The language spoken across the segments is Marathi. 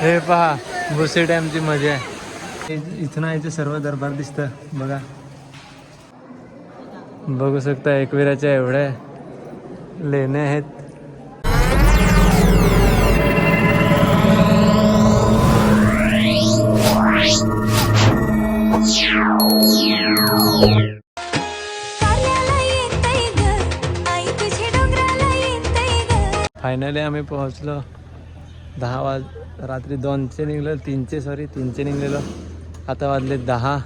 हे पहा भुसे डॅमची मजा आहे. इ- इथून यायचं सर्व दरबार दिसतं बघा. बघू शकता एकविराच्या एवढ्या लेणे आहेत. फायनली आम्ही पोहोचलो. दहा वाज रात्री दोनचे निघलं तीनचे सॉरी तीनचे निघलेलो. आता वाजले दहा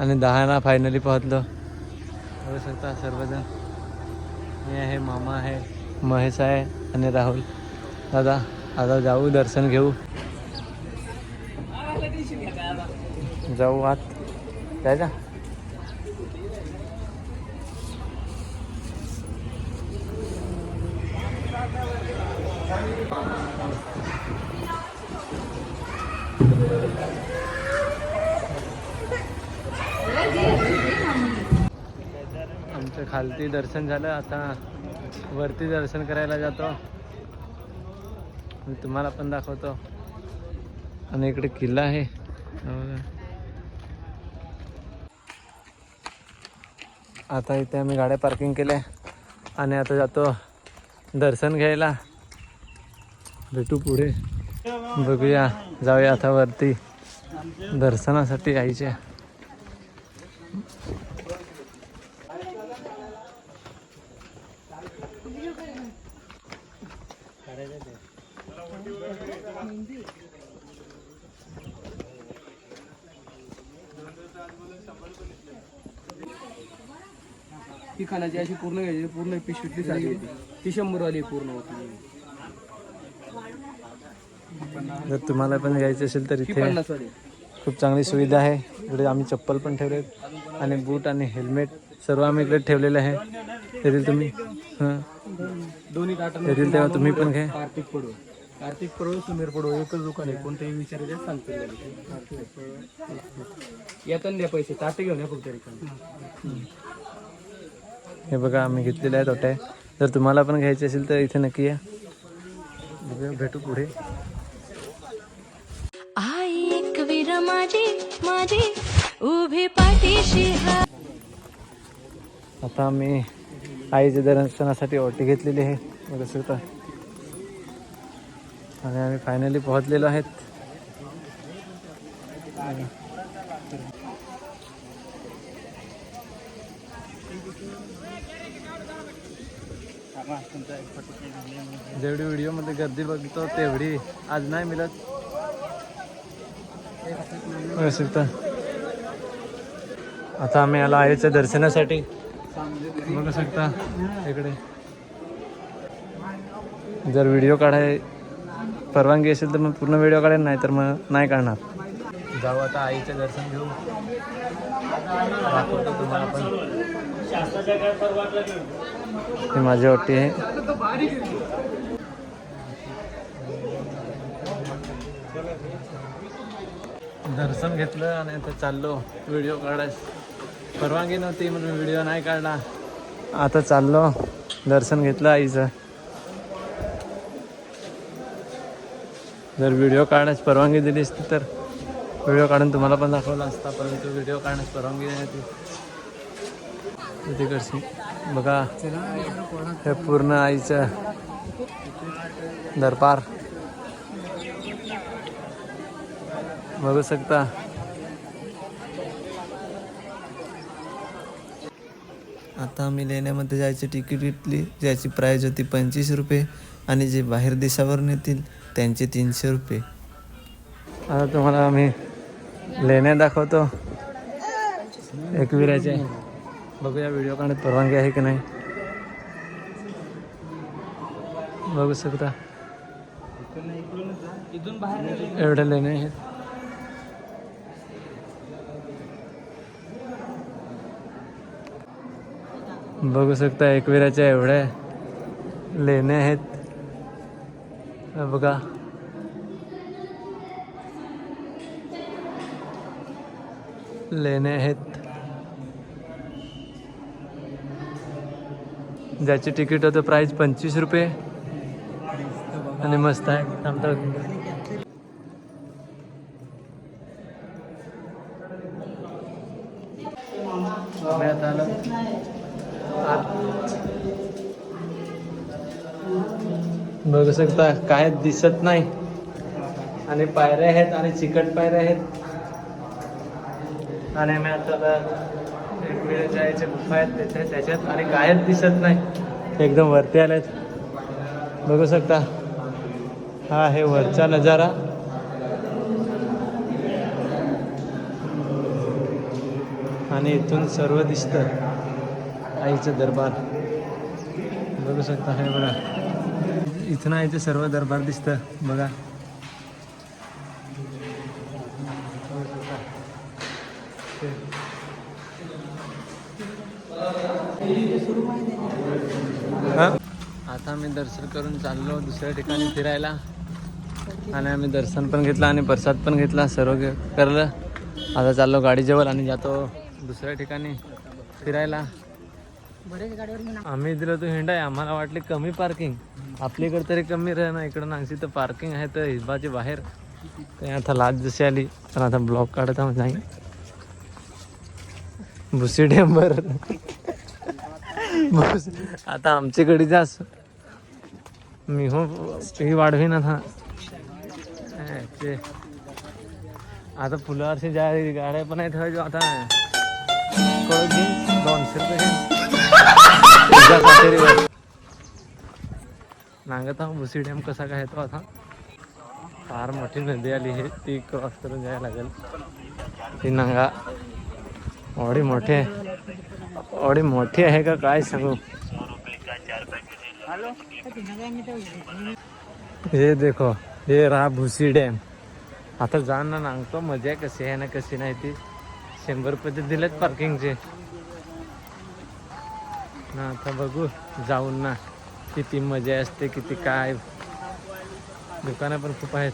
आणि दहाला फायनली पोहोचलो. बघू शकता सर्वजण. मी आहे मामा आहे महेश आहे आणि राहुल. दादा आता जाऊ दर्शन घेऊ. जाऊ आत. जायचा आमचं खालती दर्शन झालं. आता वरती दर्शन करायला जातो. मी तुम्हाला पण दाखवतो. आणि इकडे किल्ला आहे. आता इथे आम्ही गाड्या पार्किंग केल्या. आणि आता जातो दर्शन घ्यायला. भेटू पुढे. बघूया जाऊया आता वरती. दर्शनासाठी यायच्या ती खाण्याची अशी पूर्ण घ्यायची पूर्ण पिशवीतली साडी होती. ती शंभर वाली पूर्ण. होती जर तुम्हाला पण घ्यायचं असेल तर इथे खूप चांगली सुविधा आहे. इकडे आम्ही चप्पल पण ठेवलेत आणि बूट आणि हेल्मेट सर्व आम्ही इकडे ठेवलेले आहे. येथील तुम्ही हां. दोन्ही तेव्हा तुम्ही पण घ्या. कार्तिक पडो. कार्तिक पडो सुमेर पडो एकच दुकान आहे. कोणत्याही विचारायचं सांगते येताना द्या पैसे. ताटे घेऊन या फक्त. हे बघा आम्ही घेतलेले आहेत ओट्या. जर तुम्हाला पण घ्यायचे असेल तर इथे नक्की या. भेटू पुढे. माझी माझी. उभी पाठीशी आता मी आईच्या दर्शनासाठी ओटी घेतलेली आहे. बघू शकता आणि आम्ही फायनली पोहोचलेलो आहेत. जेवढी व्हिडिओमध्ये गर्दी बघतो तेवढी आज नाही मिळत. बघू शकता आता आम्ही आलो आईच्या दर्शनासाठी. बघू शकता इकडे. जर व्हिडिओ काढाय परवानगी असेल तर मग पूर्ण व्हिडिओ काढेल नाही तर मग नाही काढणार. जाऊ आता आईचं दर्शन घेऊ. दाखवतो तुम्हाला पण. हे माझी वाटी आहे. दर्शन घेतलं आणि आता चाललो व्हिडिओ काढायस परवानगी नव्हती म्हणून व्हिडिओ नाही काढला. आता चाललो दर्शन घेतलं आईचं. जर व्हिडिओ काढण्यास परवानगी दिली असती तर व्हिडिओ काढून तुम्हाला पण दाखवला असता परंतु व्हिडिओ काढण्यास परवानगी नाही ती तिकडची बघा हे पूर्ण आईचं दरबार. बघू शकता. आता आम्ही लेण्यामध्ये जायची तिकीट घेतली ज्याची प्राईज होती पंचवीस रुपये आणि जे बाहेर देशावरून येतील त्यांचे तीनशे रुपये. आता तुम्हाला आम्ही लेण्या दाखवतो. एकविराचे बघूया व्हिडिओ काढण्यात परवानगी आहे की नाही. बघू शकता. एवढ्या लेण्या आहेत. बघू शकता एकविराच्या एवढ्या लेण्या आहेत. बघा. लेण्या आहेत. ज्याचे तिकीट होतं प्राईज पंचवीस रुपये. आणि मस्त आहे. आमचा बघू शकता काय दिसत नाही. आणि पायऱ्या आहेत आणि चिकट पायऱ्या आहेत. आणि आम्ही आता जायचे गुफा आहेत त्याच्या त्याच्यात आणि कायच दिसत नाही. एकदम वरती आलेत. बघू शकता हा आहे वरचा नजारा. आणि इथून सर्व दिसतं. आईचं दरबार. बघू शकता हे बघा. इथून आईचं सर्व दरबार दिसतं. बघा. आता आम्ही दर्शन करून चाललो दुसऱ्या ठिकाणी फिरायला. आणि आम्ही दर्शन पण घेतलं आणि प्रसाद पण घेतला. सर्व करलं. आता चाललो गाडीजवळ आणि जातो दुसऱ्या ठिकाणी फिरायला. आम्ही दिलं तो हिंडा आहे. आम्हाला वाटले कमी पार्किंग आपल्याकडे तरी कमी राह ना इकडं नागसी तर पार्किंग आहे तर हिजबाची बाहेर. ते आता लाज जशी आली. पण आता ब्लॉक काढत आहोत नाही भुसी डेंबर आता आमच्याकडे जास. मी हो ही वाढवीन आता. हे, ते. आता फुलावरशी ज्या गाड्या पण आहेत आता कळत दोनशे रुपये. नांगता भुसी डॅम कसा काय तो आता? फार मोठी नदी आली आहे ती क्रॉस करून जायला लागेल. ती नांगा एवढी मोठी आहे. एवढी मोठी आहे का काय सांगू? हे देखो हे राहा भुसी डॅम. आता जा ना नांगतो मजा कशी आहे ना कशी नाही ती. शंभर रुपये दिलेत पार्किंगचे ना आता बघू जाऊन ना किती मजा असते किती काय. दुकानं पण खूप आहेत.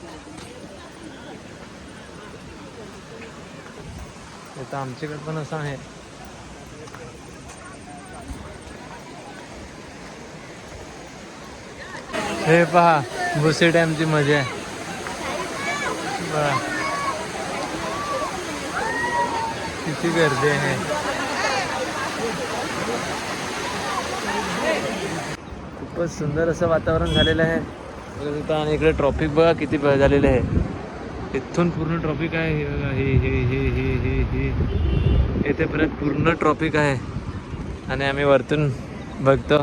आता आमच्याकडे पण असं आहे. हे पहा भुसे डॅमची मजा आहे. बरं किती गर्दी आहे. खूपच सुंदर असं वातावरण झालेलं आहे. आणि इकडे ट्रॉफिक बघा किती झालेलं आहे. इथून पूर्ण ट्रॉफिक आहे हे बघा हे हे हे हे हे हे. पूर्ण ट्रॉफिक आहे. आणि आम्ही वरतून बघतो.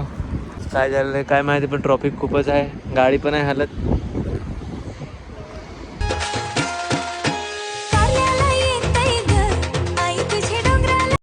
काय झालेलं आहे काय माहिती पण ट्रॉफिक खूपच आहे. गाडी पण आहे हालत.